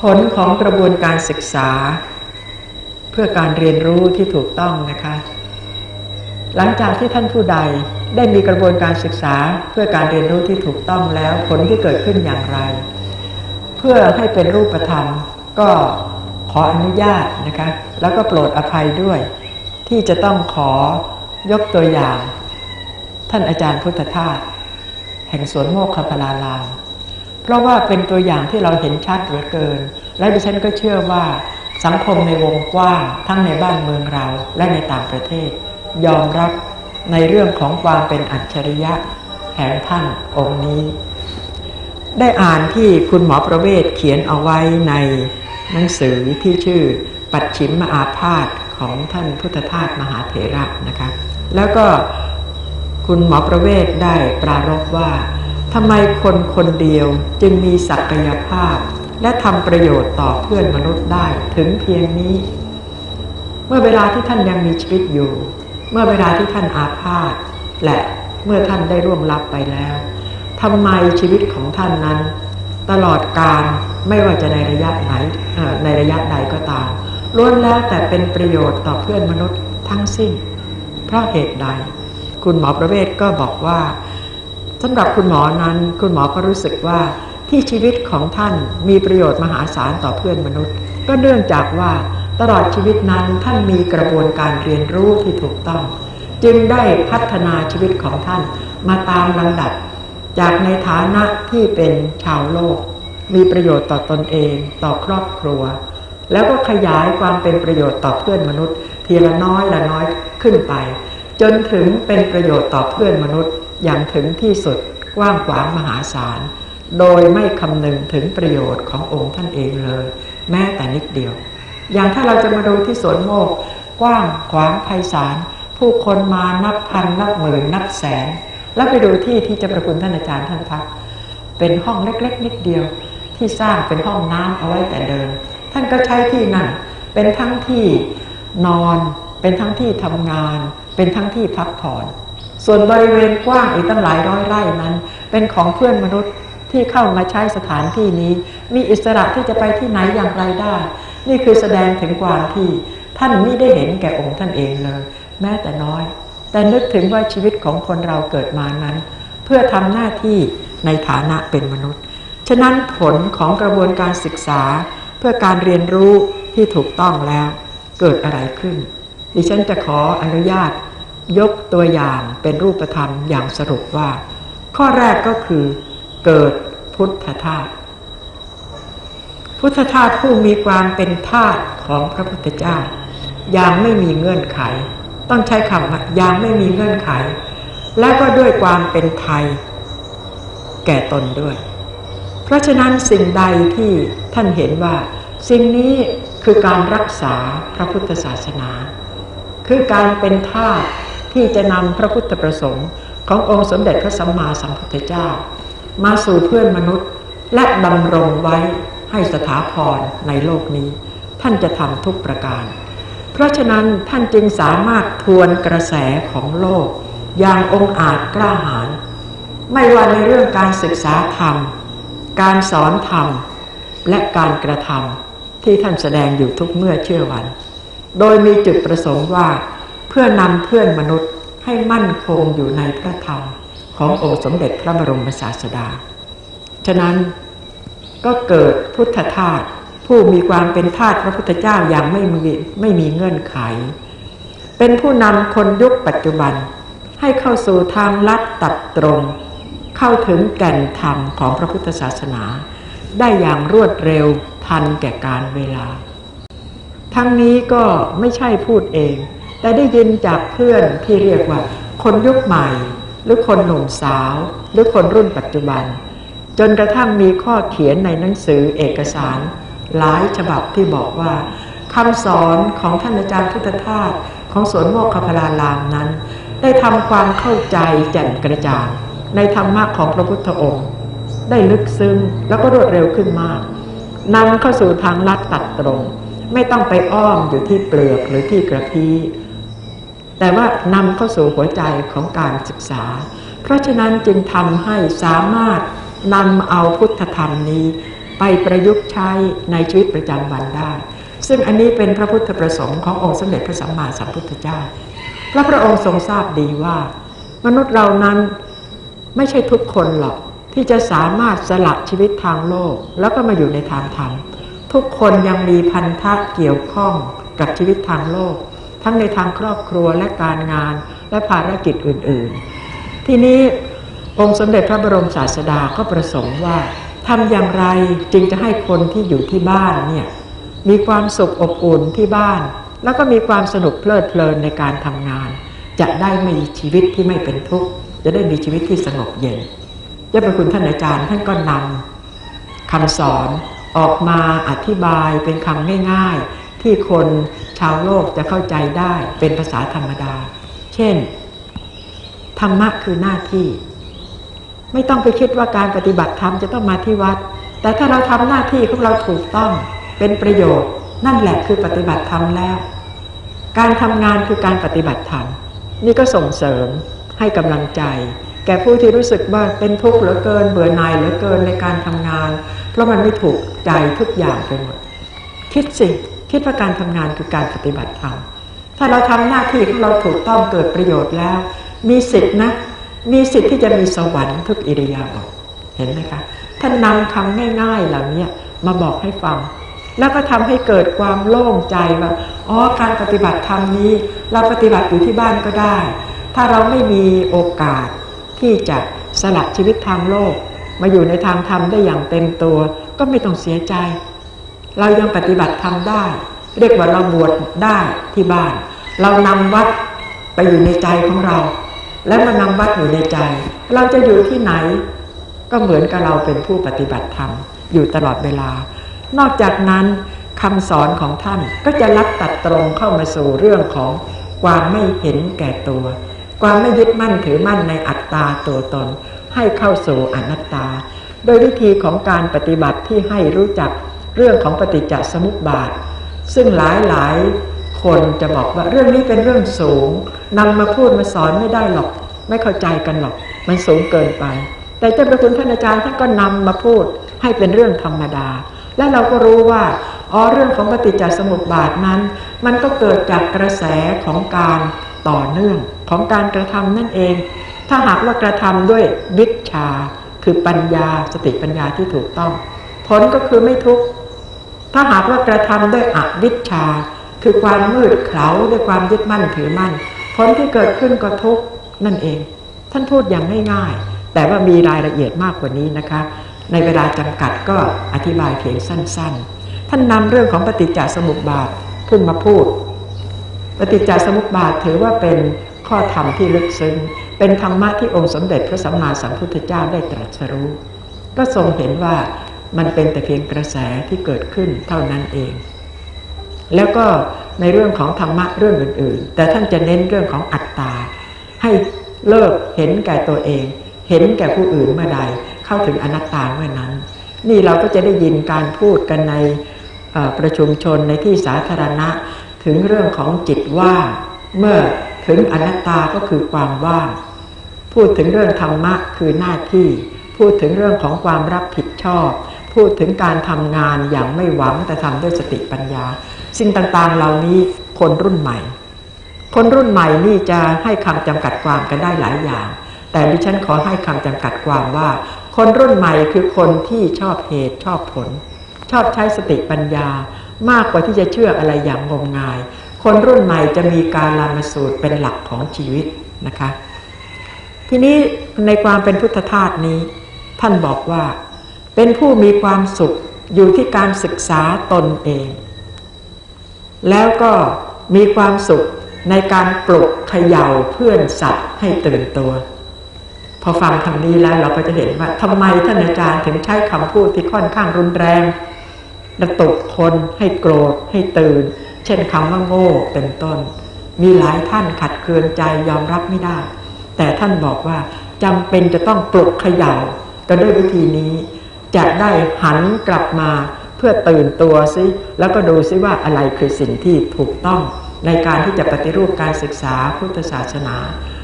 ผลของกระบวนการศึกษา เพื่อการเรียนรู้ที่ถูกต้องนะคะ หลังจากที่ท่านผู้ใดได้มีกระบวนการศึกษาเพื่อการเรียนรู้ที่ถูกต้องแล้วผลที่เกิดขึ้นอย่างไร เพื่อให้เป็นรูปธรรมก็ขออนุญาตนะคะแล้วก็โปรดอภัยด้วย ที่จะต้องขอยกตัวอย่าง ท่านอาจารย์พุทธทาสแห่งสวนโมกขพลาราม เพราะว่าเป็นตัวอย่างที่เราเห็นชัดเหลือเกิน และดิฉันก็เชื่อว่าสังคมในวงกว้างทั้งในบ้านเมืองเราและในต่างประเทศ ยอมรับในเรื่องของความเป็นอัจฉริยะแห่งท่านองค์นี้ ได้อ่านที่คุณหมอประเวศเขียนเอาไว้ในหนังสือที่ชื่อปัดชิมมาอาพาธของท่านพุทธทาสมหาเถระนะคะ แล้วก็คุณหมอประเวศได้ปรารภว่า ทำไมคนคนเดียวจึงมีศักยภาพ และทำประโยชน์ต่อเพื่อนมนุษย์ได้ถึงเพียงนี้ เมื่อเวลาที่ท่านยังมีชีวิตอยู่ เมื่อเวลาที่ท่านอาพาธและเมื่อท่านได้ร่วงลับไปแล้วทำไมชีวิตของท่านนั้น ตลอดการไม่ว่าจะในระยะไหนในระยะใดก็ตามล้วนแล้วแต่เป็นประโยชน์ต่อเพื่อนมนุษย์ทั้งสิ้น เพราะเหตุใด คุณหมอประเวศก็บอกว่า สำหรับคุณหมอนั้นคุณหมอก็รู้สึกว่าที่ชีวิตของท่านมีประโยชน์มหาศาลต่อเพื่อนมนุษย์ ก็เนื่องจากว่าตลอดชีวิตนั้นท่านมีกระบวนการเรียนรู้ที่ถูกต้อง จึงได้พัฒนาชีวิตของท่านมาตามลำดับ จากในฐานะที่เป็นชาวโลก มีประโยชน์ต่อตนเองต่อครอบครัว แล้วก็ขยายความเป็นประโยชน์ต่อเพื่อนมนุษย์ ทีละน้อยละน้อยขึ้นไป จนถึงเป็นประโยชน์ต่อเพื่อนมนุษย์ อย่างถึงที่สุดกว้างขวางมหาศาล โดยไม่คำนึงถึงประโยชน์ขององค์ท่านเองเลย แม้แต่นิดเดียว อย่างถ้าเราจะมาดูที่สวนโมกกว้างขวางไพศาลผู้คนมานับพันนับหมื่นนับแสน แล้วไปดูที่ที่จะประคุณท่านอาจารย์ท่านพักเป็นห้องเล็กๆ นิดเดียวที่สร้างเป็นห้องน้ำเอาไว้แต่เดิม ท่านก็ใช้ที่นั่นเป็นทั้งที่นอน เป็นทั้งที่ทำงาน เป็นทั้งที่พักผ่อน ส่วนบริเวณกว้างอีกตั้งหลายร้อยไร่นั้น เป็นของเพื่อนมนุษย์ที่เข้ามาใช้สถานที่นี้ มีอิสระที่จะไปที่ไหนอย่างไรได้ นี่คือแสดงถึงความที่ท่านไม่ได้เห็นแก่องค์ท่านเองเลย แม้แต่น้อย แต่นึกถึงว่าชีวิตของคนเราเกิดมานั้น เพื่อทำหน้าที่ในฐานะเป็นมนุษย์ ฉะนั้นผลของกระบวนการศึกษา เพื่อการเรียนรู้ที่ถูกต้องแล้ว เกิดอะไรขึ้น ดิฉันจะขออนุญาต ยกตัวอย่างเป็นรูปธรรมอย่างสรุปว่า ข้อแรกก็คือ เกิดพุทธทาสพุทธทาสผู้มีความเป็นทาสของพระพุทธเจ้าอย่างไม่มีเงื่อนไข ต้องใช้คำว่าอย่างไม่มีเงื่อนไข และก็ด้วยความเป็นไทย แก่ตนด้วย เพราะฉะนั้นสิ่งใดที่ท่านเห็นว่า สิ่งนี้คือการรักษาพระพุทธศาสนา คือการเป็นทาส ที่จะนำพระพุทธประสงค์ขององค์สมเด็จพระสัมมาสัมพุทธเจ้า มาสู่เพื่อนมนุษย์ และดำรงไว้ให้สถาพรในโลกนี้ ท่านจะทำทุกประการ เพราะฉะนั้นท่านจึงสามารถทวนกระแสของโลก อย่างองค์อาจกล้าหาญไม่ว่าในเรื่องการศึกษาธรรม การสอนธรรม และการกระทำที่ท่านแสดงอยู่ทุกเมื่อเชื่อวัน โดยมีจุดประสงค์ว่า เพื่อนำเพื่อนมนุษย์ให้มั่นคงอยู่ในพระธรรมขององค์สมเด็จพระบรมศาสดา ฉะนั้นก็เกิดพุทธทาสผู้มีความเป็นทาสพระพุทธเจ้าอย่างไม่มีไม่มีเงื่อนไข เป็นผู้นำคนยุคปัจจุบันให้เข้าสู่ทางลัดตัดตรง เข้าถึงแก่นธรรมของพระพุทธศาสนา ได้อย่างรวดเร็วทันแก่การเวลา ทั้งนี้ก็ไม่ใช่พูดเอง แต่ได้ยินจากเพื่อนที่เรียกว่า คนยุคใหม่ หรือคนหนุ่มสาว หรือคนรุ่นปัจจุบัน จนกระทั่งมีข้อเขียนในหนังสือเอกสาร หลายฉบับที่บอกว่าคำสอนของท่านอาจารย์พุทธทาสของสวนโมกขพลารามนั้น ได้ทำความเข้าใจแจ่มกระจ่างในธรรมะของพระพุทธองค์ ได้ลึกซึ้งแล้วก็รวดเร็วขึ้นมากนำเข้าสู่ทางลัดตัดตรง ไม่ต้องไปอ้อมอยู่ที่เปลือกหรือที่กระพี้ แต่ว่านำเข้าสู่หัวใจของการศึกษา เพราะฉะนั้นจึงทำให้สามารถนำเอาพุทธธรรมนี้ไปปประยุกต์ใช้ในชีวิตประจำวันได้ ซึ่งอันนี้เป็นพระพุทธประสงค์ขององค์สมเด็จพระสัมมาสัมพุทธเจ้าพระพระองค์ทรงทราบดีว่า มนุษย์เรานั้นไม่ใช่ทุกคนหรอกที่จะสามารถสละชีวิตทางโลก แล้วก็มาอยู่ในทางธรรม ทุกคนยังมีพันธะเกี่ยวข้องกับชีวิตทางโลก ทั้งในทางครอบครัวและการงานและภารกิจอื่นๆ ทีนี้องค์สมเด็จพระบรมศาสดาก็ประสงค์ว่าทำอย่างไรจึงจะให้คนที่อยู่ที่บ้านเนี่ยมีความสุขอบอุ่นที่บ้าน แล้วก็มีความสนุกเพลิดเพลินในการทำงาน จะได้มีชีวิตที่ไม่เป็นทุกข์จะได้มีชีวิตที่สงบเย็นเจ้าประคุณท่านอาจารย์ท่านก็นำคำสอนออกมาอธิบายเป็นคำง่าย ๆ ที่คนชาวโลกจะเข้าใจได้เป็นภาษาธรรมดา เช่น ธรรมะคือหน้าที่ ไม่ต้องไปคิดว่าการปฏิบัติธรรมจะต้องมาที่วัด แต่ถ้าเราทำหน้าที่ของเราถูกต้องเป็นประโยชน์ นั่นแหละคือปฏิบัติธรรมแล้ว การทำงานคือการปฏิบัติธรรมนี่ก็ส่งเสริมให้กำลังใจ แก่ผู้ที่รู้สึกว่าเป็นทุกข์เหลือเกิน เบื่อหน่ายเหลือเกินในการทำงาน เพราะมันไม่ถูกใจทุกอย่างไปหมดคิดสิ คิดว่าการทำงานคือการปฏิบัติธรรมถ้าเราทำหน้าที่ของเราถูกต้องเกิดประโยชน์แล้ว มีสิทธินะ มีสิทธิ์ที่จะมีสวรรค์ทุกอิริยาบถเห็นไหมคะท่านนำคำง่ายๆเหล่านี้มาบอกให้ฟัง แล้วก็ทำให้เกิดความโล่งใจว่าอ๋อการปฏิบัติธรรมนี้ เราปฏิบัติอยู่ที่บ้านก็ได้ ถ้าเราไม่มีโอกาสที่จะสละชีวิตทางโลก มาอยู่ในทางธรรมได้อย่างเต็มตัว ก็ไม่ต้องเสียใจ เรายังปฏิบัติธรรมได้ เรียกว่าเราบวชได้ที่บ้าน เรานำวัดไปอยู่ในใจของเรา และมานำวัดอยู่ในใจ เราจะอยู่ที่ไหน ก็เหมือนกับเราเป็นผู้ปฏิบัติธรรมอยู่ตลอดเวลา นอกจากนั้นคำสอนของท่านก็จะรับตัดตรงเข้ามาสู่เรื่องของความไม่เห็นแก่ตัว ความไม่ยึดมั่นถือมั่นในอัตตาตัวตน ให้เข้าสู่อนัตตา โดยวิธีของการปฏิบัติที่ให้รู้จัก เรื่องของปฏิจจสมุปบาท ซึ่งหลายหลายคนจะบอกว่าเรื่องนี้เป็นเรื่องสูงนำมาพูดมาสอนไม่ได้หรอก ไม่เข้าใจกันหรอก มันสูงเกินไป แต่เจ้าประคุณท่านอาจารย์ท่านก็นำมาพูดให้เป็นเรื่องธรรมดา และเราก็รู้ว่าอ๋อเรื่องของปฏิจจสมุปบาทนั้น มันก็เกิดจากกระแสของการต่อเนื่องของการกระทำนั่นเอง ถ้าหากว่ากระทำด้วยวิชา คือปัญญาสติปัญญาที่ถูกต้อง ผลก็คือไม่ทุกข์ ถ้าหากว่ากระทำด้วยอวิชชา คือความมืดเขลาด้วยความยึดมั่นถือมั่น ผลที่เกิดขึ้นก็ทุกนั่นเอง ท่านพูดอย่างง่ายๆ แต่ว่ามีรายละเอียดมากกว่านี้นะคะ ในเวลาจำกัดก็อธิบายเพียงสั้นๆ ท่านนำเรื่องของปฏิจจสมุปบาทขึ้นมาพูด ปฏิจจสมุปบาทถือว่าเป็นข้อธรรมที่ลึกซึ้ง เป็นธรรมะที่องค์สมเด็จพระสัมมาสัมพุทธเจ้าได้ตรัสรู้ ก็ทรงเห็นว่า มันเป็นแต่เพียงกระแสที่เกิดขึ้นเท่านั้นเอง แล้วก็ในเรื่องของธรรมะเรื่องอื่น ๆ แต่ท่านจะเน้นเรื่องของอัตตา ให้เลิกเห็นแก่ตัวเอง เห็นแก่ผู้อื่นเมื่อใด เข้าถึงอนัตตาเมื่อนั้น นี่เราก็จะได้ยินการพูดกันในประชุมชนในที่สาธารณะ ถึงเรื่องของจิตว่างเมื่อถึงอนัตตาก็คือความว่างพูดถึงเรื่องธรรมะคือหน้าที่ พูดถึงเรื่องของความรับผิดชอบ พูดถึงการทำงานอย่างไม่หวังแต่ทำด้วยสติปัญญา สิ่งต่างๆเหล่านี้คนรุ่นใหม่ คนรุ่นใหม่นี่จะให้คำจำกัดความกันได้หลายอย่าง แต่ดิฉันขอให้คำจำกัดความว่า คนรุ่นใหม่คือคนที่ชอบเหตุชอบผล ชอบใช้สติปัญญา มากกว่าที่จะเชื่ออะไรอย่างงมงาย คนรุ่นใหม่จะมีการลามาสูตรเป็นหลักของชีวิตนะคะ ทีนี้ในความเป็นพุทธทาสนี้ ท่านบอกว่า เป็นผู้มีความสุขอยู่ที่การศึกษาตนเอง แล้วก็มีความสุขในการปลุกเขย่าเพื่อนสัตว์ให้ตื่นตัว พอฟังคำนี้แล้วเราก็จะเห็นว่าทำไมท่านอาจารย์ถึงใช้คำพูดที่ค่อนข้างรุนแรงกระตุกคนให้โกรธให้ตื่น เช่นคำว่าโง่เป็นต้น มีหลายท่านขัดเคืองใจยอมรับไม่ได้ แต่ท่านบอกว่าจำเป็นจะต้องปลุกเขย่าก็ด้วยวิธีนี้ จะได้หันกลับมาเพื่อตื่นตัวซิแล้วก็ดูซิว่าอะไรคือสิ่งที่ถูกต้อง ในการที่จะปฏิรูปการศึกษาพุทธศาสนา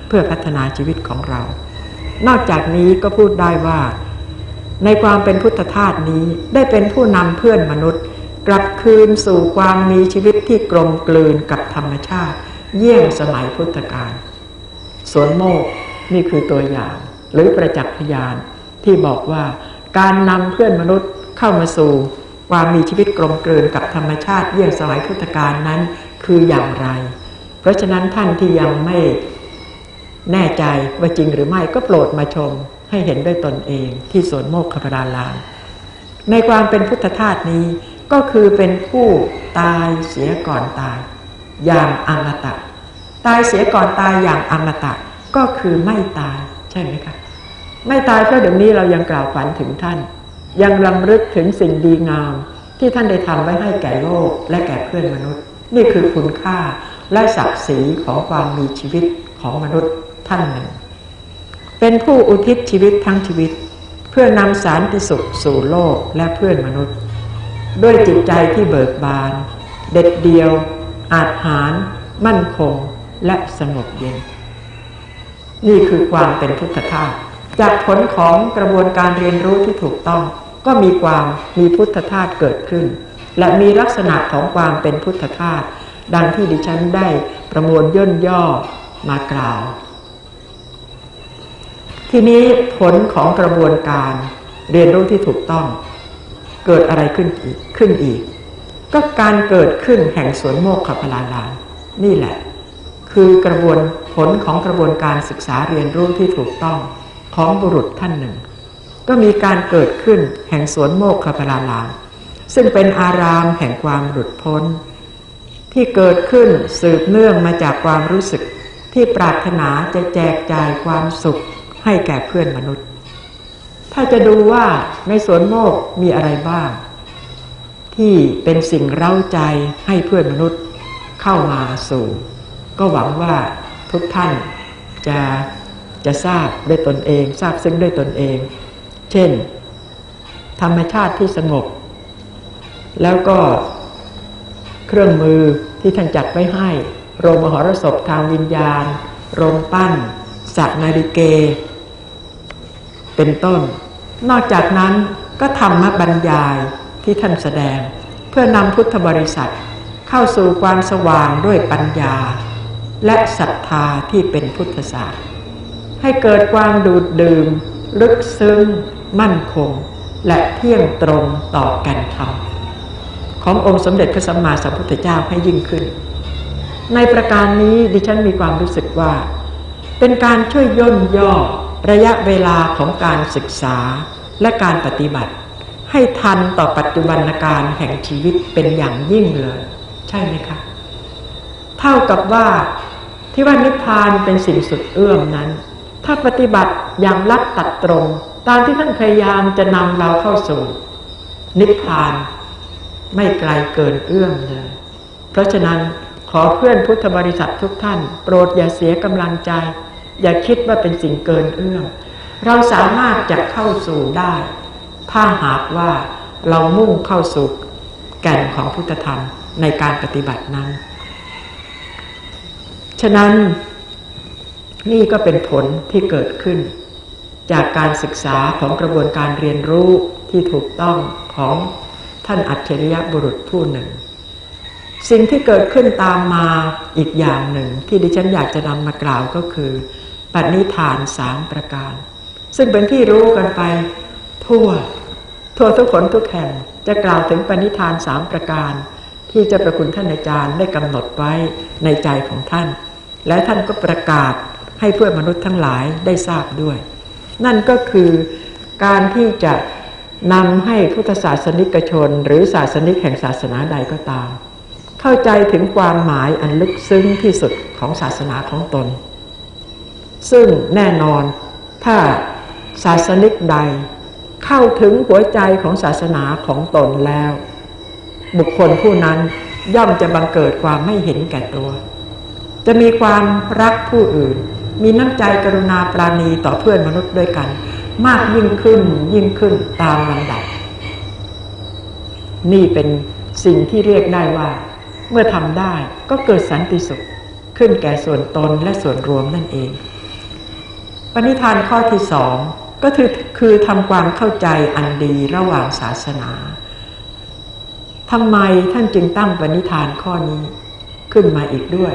เพื่อพัฒนาชีวิตของเรา นอกจากนี้ก็พูดได้ว่า ในความเป็นพุทธทาสนี้ได้เป็นผู้นำเพื่อนมนุษย์ กลับคืนสู่ความมีชีวิตที่กลมกลืนกับธรรมชาติ เยี่ยงสมัยพุทธกาลสวนโมกนี่คือตัวอย่าง หรือประจักษ์พยานที่บอกว่า การนำเพื่อนมนุษย์เข้ามาสู่ความมีชีวิตกลมกลืนกับธรรมชาติเยี่ยงสมัยพุทธกาลนั้นคืออย่างไร เพราะฉะนั้นท่านที่ยังไม่แน่ใจว่าจริงหรือไม่ก็โปรดมาชมให้เห็นด้วยตนเองที่สวนโมกขพรารามในความเป็นพุทธทาสนี้ก็คือเป็นผู้ตายเสียก่อนตาย อย่างอมตะ ตายเสียก่อนตายอย่างอมตะก็คือไม่ตายใช่ไหมคะ ไม่ตายเพราะเดี๋ยวนี้เรายังกล่าวฝันถึงท่าน ยังรำลึกถึงสิ่งดีงาม ที่ท่านได้ทำไว้ให้แก่โลกและแก่เพื่อนมนุษย์ นี่คือคุณค่าและศักดิ์ศรีของความมีชีวิตของมนุษย์ท่านหนึ่ง เป็นผู้อุทิศชีวิตทั้งชีวิต เพื่อนำสารติสุขสู่โลกและเพื่อนมนุษย์ ด้วยจิตใจที่เบิกบาน เด็ดเดียว อาจหารมั่นคงและสงบเย็น นี่คือความเป็นพุทธทาส จากผลของกระบวนการเรียนรู้ที่ถูกต้อง ก็มีความมีพุทธทาสเกิดขึ้น และมีลักษณะของความเป็นพุทธทาสดังที่ดิฉันได้ประมวลย่นย่อมากล่าว ทีนี้ผลของกระบวนการเรียนรู้ที่ถูกต้อง เกิดอะไรขึ้นอีกขึ้นอีก ก็การเกิดขึ้นแห่งสวนโมกขพลาลานนี่แหละ คือกระบวนผลของกระบวนการศึกษาเรียนรู้ที่ถูกต้อง ของบุรุษท่านหนึ่ง ก็มีการเกิดขึ้นแห่งสวนโมกขพลาลานซึ่งเป็นอารามแห่งความหลุดพ้น ที่เกิดขึ้นสืบเนื่องมาจากความรู้สึกที่ปรารถนาจะแจกจ่ายความสุขให้แก่เพื่อนมนุษย์ ถ้าจะดูว่าในสวนโมกมีอะไรบ้าง ที่เป็นสิ่งเร้าใจให้เพื่อนมนุษย์เข้ามาสู่ ก็หวังว่าทุกท่านจะ จะทราบด้วยตนเอง ทราบซึ่งด้วยตนเอง เช่น ธรรมชาติที่สงบ แล้วก็เครื่องมือที่ท่านจัดไว้ให้ โรงมหรสพทางวิญญาณ โรงปั้นสัตว์นาฬิเก เป็นต้น นอกจากนั้นก็ธรรมบรรยายที่ท่านแสดง เพื่อนำพุทธบริษัทเข้าสู่ความสว่างด้วยปัญญา และศรัทธาที่เป็นพุทธศาสตร์ ให้เกิดความดูดดื่ม ลึกซึ้ง มั่นคง และเที่ยงตรงต่อก่นธรรมขององค์สมเด็จพระสัมมาสัมพุทธเจ้าให้ยิ่งขึ้น ในประการนี้ดิฉันมีความรู้สึกว่า เป็นการช่วยย่นย่อระยะเวลาของการศึกษาและการปฏิบัติ ให้ทันต่อปัจจุบันการแห่งชีวิตเป็นอย่างยิ่งเลย ใช่ไหมคะเท่ากับว่าที่ว่านิพพานเป็นสิ่งสุดเอื้อมนั้น ถ้าปฏิบัติอย่างลัดตัดตรง ตามที่ท่านพยายามจะนำเราเข้าสู่ นิพพานไม่ไกลเกินเอื้อมเลย เพราะฉะนั้นขอเพื่อนพุทธบริษัททุกท่าน โปรดอย่าเสียกำลังใจ อย่าคิดว่าเป็นสิ่งเกินเอื้อมเราสามารถจะเข้าสู่ได้ ถ้าหากว่าเรามุ่งเข้าสู่แก่นของพุทธธรรมในการปฏิบัตินั้น ฉะนั้น นี่ก็เป็นผลที่เกิดขึ้น จากการศึกษาของกระบวนการเรียนรู้ที่ถูกต้องของท่านอัจฉริยะบุรุษผู้หนึ่ง สิ่งที่เกิดขึ้นตามมาอีกอย่างหนึ่ง ที่ดิฉันอยากจะนำมากล่าวก็คือปณิธานสามประการ ซึ่งเป็นที่รู้กันไปทั่ว ทั่วทุกคนทุกแห่งจะกล่าวถึงปณิธานสามประการ ที่เจะประคุณท่านอาจารย์ได้กำหนดไว้ในใจของท่าน และท่านก็ประกาศ ให้เพื่อนมนุษย์ทั้งหลายได้ทราบด้วย นั่นก็คือการที่จะนำให้พุทธศาสนิกชน หรือศาสนิกแห่งศาสนาใดก็ตาม เข้าใจถึงความหมายอันลึกซึ้งที่สุดของศาสนาของตน ซึ่งแน่นอนถ้าศาสนิกใดเข้าถึงหัวใจของศาสนาของตนแล้ว บุคคลผู้นั้นย่อมจะบังเกิดความไม่เห็นแก่ตัว จะมีความรักผู้อื่น มีน้ำใจกรุณาปราณีต่อเพื่อนมนุษย์ด้วยกัน มากยิ่งขึ้นยิ่งขึ้นตามลำดับ นี่เป็นสิ่งที่เรียกได้ว่า เมื่อทำได้ก็เกิดสันติสุขขึ้นแก่ส่วนตนและส่วนรวมนั่นเอง ปณิธานข้อที่สองก็คือคือทำความเข้าใจอันดีระหว่างศาสนาทำไมท่านจึงตั้งปณิธานข้อนี้ขึ้นมาอีกด้วย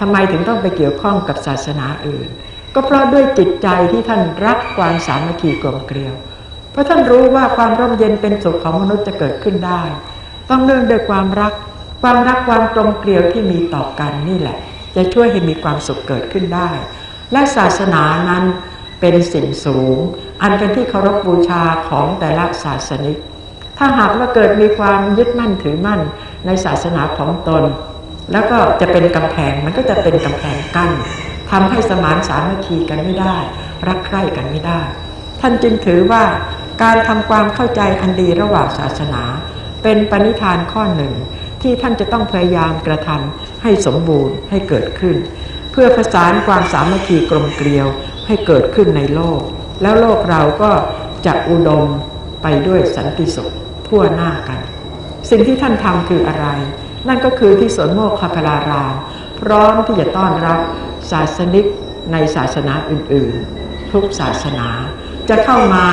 ทำไมถึงต้องไปเกี่ยวข้องกับศาสนาอื่น ก็เพราะด้วยจิตใจที่ท่านรักความสามัคคีกลมเกลียว เพราะท่านรู้ว่าความร่มเย็นเป็นสุขของมนุษย์จะเกิดขึ้นได้ ต้องเนื่องด้วยความรัก ความรักความกลมเกลียวที่มีต่อกันนี่แหละ จะช่วยให้มีความสุขเกิดขึ้นได้ และศาสนานั้นเป็นสิ่งสูง อันเป็นที่เคารพบูชาของแต่ละศาสนิก ถ้าหากว่าเกิดมีความยึดมั่นถือมั่นในศาสนาของตน แล้วก็จะเป็นกำแพงมันก็จะเป็นกำแพงกั้นทำให้สมานสามัคคีกันไม่ได้ รักใคร่กันไม่ได้ ท่านจึงถือว่าการทำความเข้าใจอันดีระหว่างศาสนา เป็นปณิธานข้อหนึ่ง ที่ท่านจะต้องพยายามกระทำให้สมบูรณ์ให้เกิดขึ้น เพื่อประสานความสามัคคีกลมเกลียวให้เกิดขึ้นในโลก แล้วโลกเราก็จะอุดมไปด้วยสันติสุขทั่วหน้ากัน สิ่งที่ท่านทำคืออะไร นั่นก็คือที่สวนโมกขพลารามพร้อมที่จะต้อนรับศาสนิกในศาสนาอื่นๆ ทุกศาสนา จะเข้ามา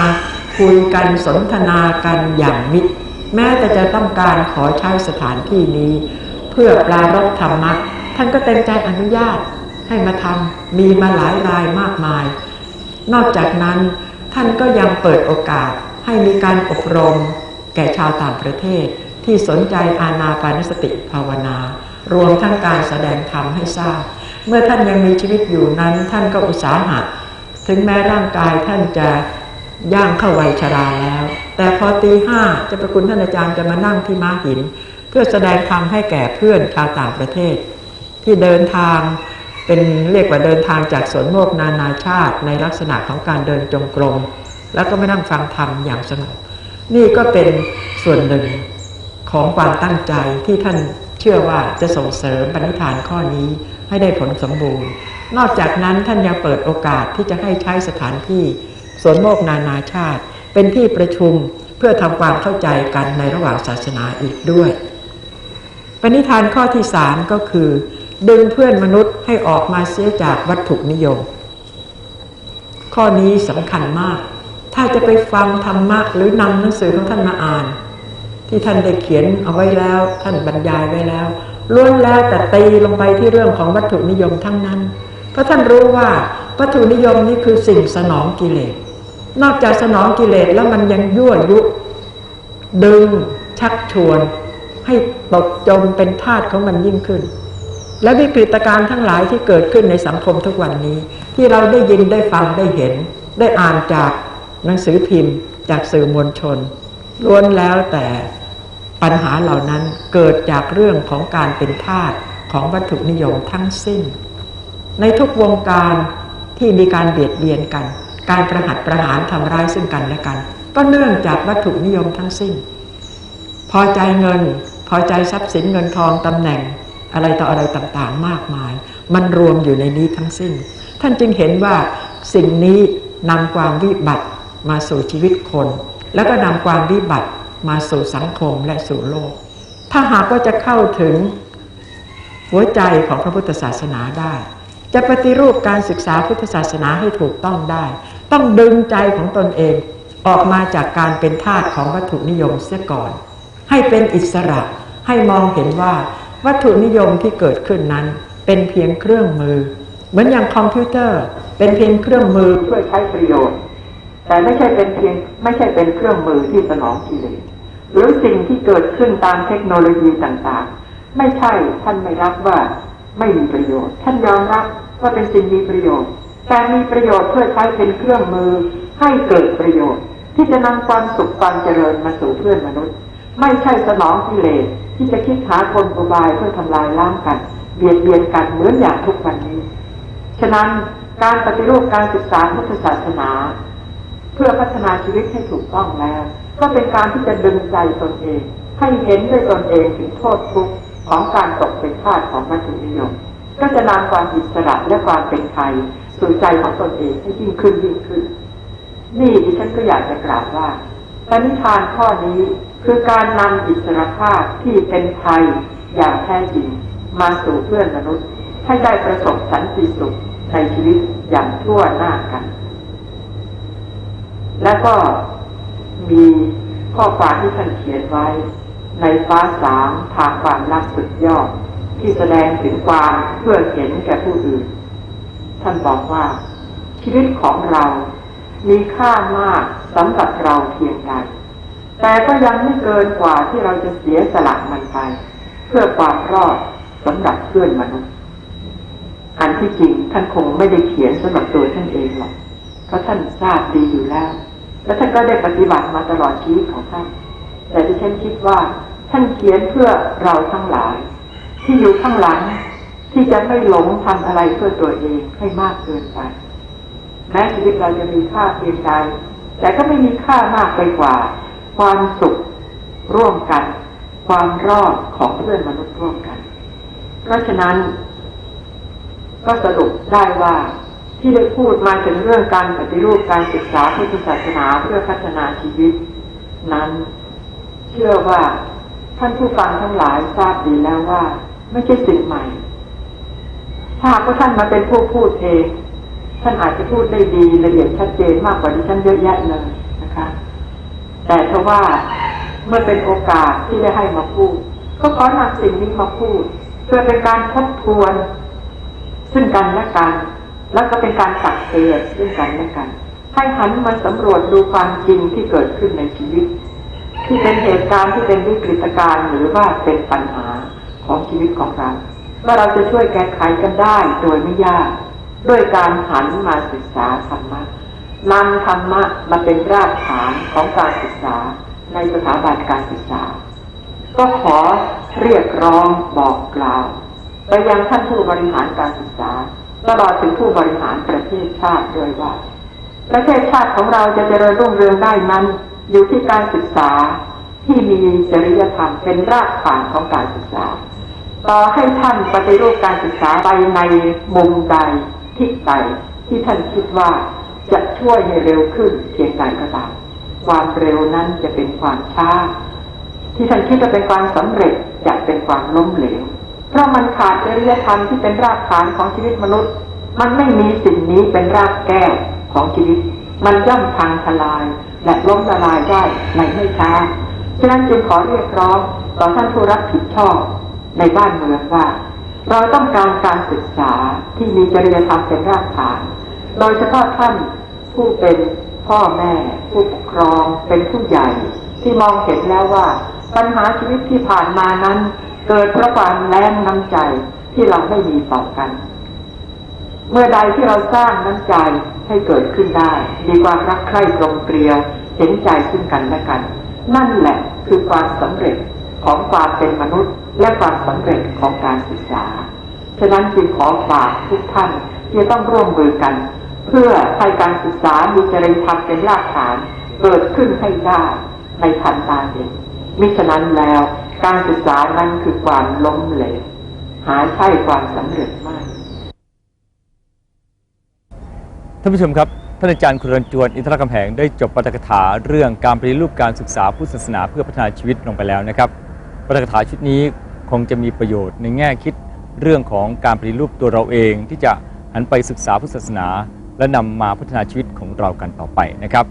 คุยกันสนทนากันอย่างมิตร แม้แต่จะต้องการขอใช้สถานที่นี้ เพื่อปรารบธรรมะท่านก็เต็มใจอนุญาตให้มาทำมีมาหลายรายมากมาย นอกจากนั้นท่านก็ยังเปิดโอกาสให้มีการอบรมแก่ชาวต่างประเทศ ที่สนใจอาณาปานสติภาวนา รวมทั้งการแสดงธรรมให้ทราบ เมื่อท่านยังมีชีวิตอยู่นั้น ท่านก็อุตสาหะถึงแม้ร่างกายท่านจะย่างเข้าวัยชราแล้ว แต่พอตีห้าจะประคุณท่านอาจารย์จะมานั่งที่ม้าหิน เพื่อแสดงธรรมให้แก่เพื่อนชาวต่างประเทศ ที่เดินทางเป็นเรียกว่าเดินทางจากสวนโมกนานาชาติในลักษณะของการเดินจงกรมแล้วก็ไม่นั่งฟังธรรมอย่างสงบนี่ก็เป็นส่วนหนึ่ง ของความตั้งใจที่ท่านเชื่อว่าจะส่งเสริมปณิธานข้อนี้ให้ได้ผลสมบูรณ์ นอกจากนั้นท่านยังเปิดโอกาสที่จะให้ใช้สถานที่สวนโมกนานาชาติ เป็นที่ประชุมเพื่อทำความเข้าใจกันในระหว่างศาสนาอีกด้วยปณิธานข้อที่สามก็คือ ดึงเพื่อนมนุษย์ให้ออกมาเสียจากวัตถุนิยม ข้อนี้สำคัญมาก ถ้าจะไปฟังธรรมะหรือนำหนังสือของท่านมาอ่าน ที่ท่านได้เขียนเอาไว้แล้ว ท่านบรรยายไว้แล้วล้วนแล้วแต่ตีลงไปที่เรื่องของวัตถุนิยมทั้งนั้น เพราะท่านรู้ว่าวัตถุนิยมนี้คือสิ่งสนองกิเลส นอกจากสนองกิเลสแล้วมันยังยั่วยุ ดึงชักชวน ให้ตกจมเป็นทาสของมันยิ่งขึ้น และวิกฤตการณ์ทั้งหลายที่เกิดขึ้นในสังคมทุกวันนี้ ที่เราได้ยินได้ฟังได้เห็น ได้อ่านจากหนังสือพิมพ์ จากสื่อมวลชนล้วนแล้วแต่ ปัญหาเหล่านั้นเกิดจากเรื่องของการเป็นทาสของวัตถุนิยมทั้งสิ้น ในทุกวงการที่มีการเบียดเบียนกัน การประหัตประหารทำร้ายซึ่งกันและกัน ก็เนื่องจากวัตถุนิยมทั้งสิ้น พอใจเงิน พอใจทรัพย์สินเงินทองตำแหน่งอะไรต่ออะไรต่างๆ มากมาย มันรวมอยู่ในนี้ทั้งสิ้น ท่านจึงเห็นว่าสิ่งนี้นำความวิบัติมาสู่ชีวิตคน แล้วก็นำความวิบัติ มาสู่สังคมและสู่โลก ถ้าหากว่าจะเข้าถึงหัวใจของพระพุทธศาสนาได้ จะปฏิรูปการศึกษาพุทธศาสนาให้ถูกต้องได้ ต้องดึงใจของตนเองออกมาจากการเป็นทาสของวัตถุนิยมเสียก่อน ให้เป็นอิสระให้มองเห็นว่าวัตถุนิยมที่เกิดขึ้นนั้น เป็นเพียงเครื่องมือ เหมือนอย่างคอมพิวเตอร์ เป็นเพียงเครื่องมือช่วยใช้ประโยชน์ แต่ไม่ใช่เป็นเพียงไม่ใช่เป็นเครื่องมือที่สนองกิเลส หรือสิ่งที่เกิดขึ้นตามเทคโนโลยีต่างๆ ไม่ใช่ท่านไม่รับว่าไม่มีประโยชน์ ท่านยอมรับว่าเป็นสิ่งมีประโยชน์ แต่มีประโยชน์เพื่อใช้เป็นเครื่องมือให้เกิดประโยชน์ ที่จะนำความสุขความเจริญมาสู่เพื่อนมนุษย์ ไม่ใช่สนองกิเลสที่จะคิดหาคนอุบายเพื่อทำลายล้างกัน เบียดเบียนกันเหมือนอย่างทุกวันนี้ ฉะนั้นการปฏิรูปการศึกษาพุทธศาสนา เพื่อพัฒนาชีวิตให้ถูกต้องแล้ว ก็เป็นการที่จะดึงใจตนเอง ให้เห็นด้วยตนเองถึงโทษทุกข์ของการตกเป็นทาสของวัตถุนิยม ก็จะนำความอิสระและความเป็นไทยสู่ใจของตนเองให้ยิ่งขึ้นยิ่งขึ้น นี่ดิฉันก็อยากจะกล่าวว่าปณิธานข้อนี้คือการนำอิสรภาพที่เป็นไทยอย่างแท้จริง มาสู่เพื่อนมนุษย์ ให้ได้ประสบสันติสุขในชีวิตอย่างทั่วหน้ากัน แล้วก็ มีข้อความที่ท่านเขียนไว้ ในฟ้าสามทางความรักสุดยอด ที่แสดงถึงความเพื่อเห็นแก่ผู้อื่น ท่านบอกว่า ชีวิตของเรามีค่ามากสำหรับเราเพียงใด แต่ก็ยังไม่เกินกว่าที่เราจะเสียสละมันไป เพื่อความรอดสำหรับเพื่อนมนุษย์ อันที่จริงท่านคงไม่ได้เขียนสำหรับตัวท่านเองหรอก เพราะท่านทราบดีอยู่แล้ว และท่านก็ได้ปฏิบัติมาตลอดชีวิตของท่าน แต่ที่ฉันคิดว่าท่านเขียนเพื่อเราทั้งหลาย ที่อยู่ข้างหลังที่จะไม่หลงทำอะไรเพื่อตัวเองให้มากเกินไปแม้ชีวิตเราจะมีค่าเพียงใดแต่ก็ไม่มีค่ามากไปกว่า ความสุขร่วมกัน ความรอดของเพื่อนมนุษย์ร่วมกัน เพราะฉะนั้น ก็สรุปได้ว่า ที่ได้พูดมาถึงเรื่องการปฏิรูปการศึกษาพุทธศาสนาเพื่อพัฒนาชีวิต นั้น เชื่อว่าท่านผู้ฟังทั้งหลายทราบดีแล้วว่า ไม่ใช่สิ่งใหม่ ถ้ากว่าท่านมาเป็นผู้พูดเองท่านอาจจะพูดได้ดีละเอียดชัดเจนมากกว่าที่ฉันเยอะแยะเลยนะคะ แต่เพราะว่าเมื่อเป็นโอกาสที่ได้ให้มาพูด ก็ขอนำสิ่งนี้มาพูด เพื่อเป็นการทบทวน ซึ่งกันและกัน แล้วก็เป็นการตักเตือนซึ่งกันและกัน ให้หันมาสำรวจดูความจริงที่เกิดขึ้นในชีวิต ที่เป็นเหตุการณ์ที่เป็นวิกฤตการณ์หรือว่าเป็นปัญหาของชีวิตของเราว่าเราจะช่วยแก้ไขกันได้โดยไม่ยาก ด้วยการหันมาศึกษาธรรมะนำธรรมะมาเป็นรากฐานของการศึกษาในสถาบันการศึกษา ก็ขอเรียกร้องบอกกล่าว ไปยังท่านผู้บริหารการศึกษา ตลอดถึงผู้บริหารประเทศชาติด้วยว่า ประเทศชาติของเราจะเจริญรุ่งเรืองได้นั้น อยู่ที่การศึกษาที่มีจริยธรรมเป็นรากฐานของการศึกษา ต่อให้ท่านปฏิรูปการศึกษาไปในมุมใดทิศใดที่ท่านคิดว่าจะช่วยให้เร็วขึ้นเพียงใดก็ตามความเร็วนั้นจะเป็นความช้า ที่ท่านคิดว่าเป็นความสำเร็จจะเป็นความล้มเหลว เพราะมันขาดจริยธรรมที่เป็นรากฐานของชีวิตมนุษย์ มันไม่มีสิ่งนี้เป็นรากแก้วของชีวิต มันย่อมพังทลาย และล้มละลายได้ในไม่ช้าฉะนั้นจึงขอเรียกร้องต่อท่านผู้รับผิดชอบในบ้านเมืองว่า เราต้องการการศึกษาที่มีจริยธรรมเป็นรากฐาน โดยเฉพาะท่านผู้เป็นพ่อแม่ ผู้ปกครองเป็นผู้ใหญ่ ที่มองเห็นแล้วว่าปัญหาชีวิตที่ผ่านมานั้น เกิดเพราะความแรงน้ำใจที่เราไม่มีต่อกัน เมื่อใดที่เราสร้างน้ำใจให้เกิดขึ้นได้ มีความรักใคร่กลมเกลียวเห็นใจซึ่งกันและกัน นั่นแหละคือความสำเร็จของความเป็นมนุษย์ และความสำเร็จของการศึกษา ฉะนั้นจึงขอฝากทุกท่านที่จะต้องร่วมมือกัน เพื่อให้การศึกษามีจริยธรรมเป็นรากฐานเกิดขึ้นให้ได้ในทันตาเห็นมิฉะนั้นแล้ว การศึกษานั้นคือความล้มเหลว หาใช่ความสำเร็จไม่ท่านผู้ชมครับ ท่านอาจารย์คุรันจวนอินทรกำแหงได้จบปาฐกถาเรื่องการปฏิรูปการศึกษาพุทธศาสนาเพื่อพัฒนาชีวิตลงไปแล้วนะครับปาฐกถาชุดนี้คงจะมีประโยชน์ในแง่คิดเรื่องของการปฏิรูปตัวเราเองที่จะหันไปศึกษาพุทธศาสนา และนำมาพัฒนาชีวิตของเรากันต่อไปนะครับ